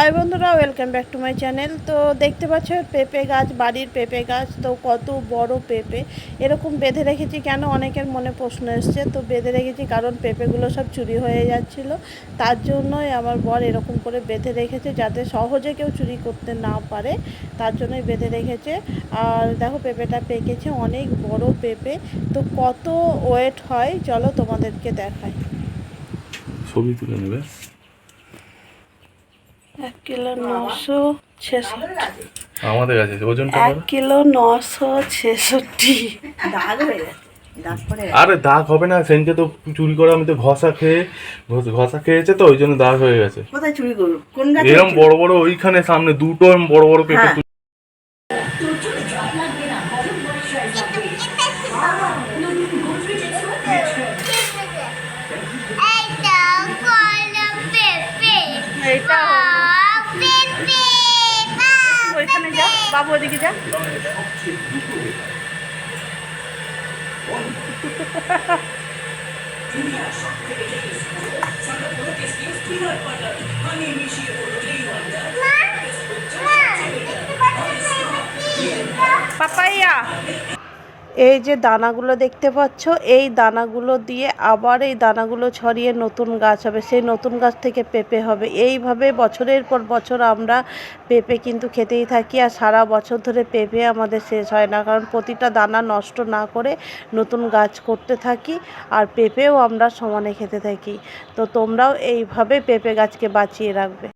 High বন্ধুরা welcome back to my channel তো দেখতে পাচ্ছ, পেঁপে গাছ, বাড়ির পেঁপে গাছ, তো কত বড় পেঁপে। এরকম বেঁধে রেখেছি কেন অনেকের মনে প্রশ্ন এসছে। তো বেঁধে রেখেছি কারণ পেঁপেগুলো সব চুরি হয়ে যাচ্ছিল। তার জন্যই আমার বর এরকম করে বেঁধে রেখেছে যাতে সহজে কেউ চুরি করতে না পারে। তার জন্যই বেঁধে রেখেছে। আর দেখো, পেঁপেটা পেকেছে অনেক বড় পেঁপে। তো কত ওয়েট হয়? চলো তোমাদেরকে দেখায় ছবি তুলে নেবে। এক কিলো নশো ছেষট্টি। আমাদের কাছে ওজনটা এক। কিলো নশো ছেষট্টি। দাগ হয়ে গেছে আরে দাগ হবে না সেনকে তো চুরি করে আমি তো ঘষা খেয়ে ঘষ- খেয়েছে তো ওই জন্য দাগ হয়ে গেছে। কোথায় চুরি করব কোন এরকম বড় বড় ওইখানে সামনে দুটো এরম বড় বড় পেঁপে হ্যাঁ। বাবু ওদিকে যা। পাপাইয়া। এই যে দানাগুলো দেখতে পাচ্ছ, এই দানাগুলো দিয়ে আবার এই দানাগুলো ছড়িয়ে নতুন গাছ হবে। সেই নতুন গাছ থেকে পেঁপে হবে। এইভাবে বছরের পর বছর আমরা পেঁপে কিন্তু খেতেই থাকি আর সারা বছর ধরে পেঁপে আমাদের শেষ হয় না। কারণ প্রতিটা দানা নষ্ট না করে নতুন গাছ করতে থাকি আর পেঁপেও আমরা সমানে খেতে থাকি। তো তোমরাও এইভাবে পেঁপে গাছকে বাঁচিয়ে রাখবে।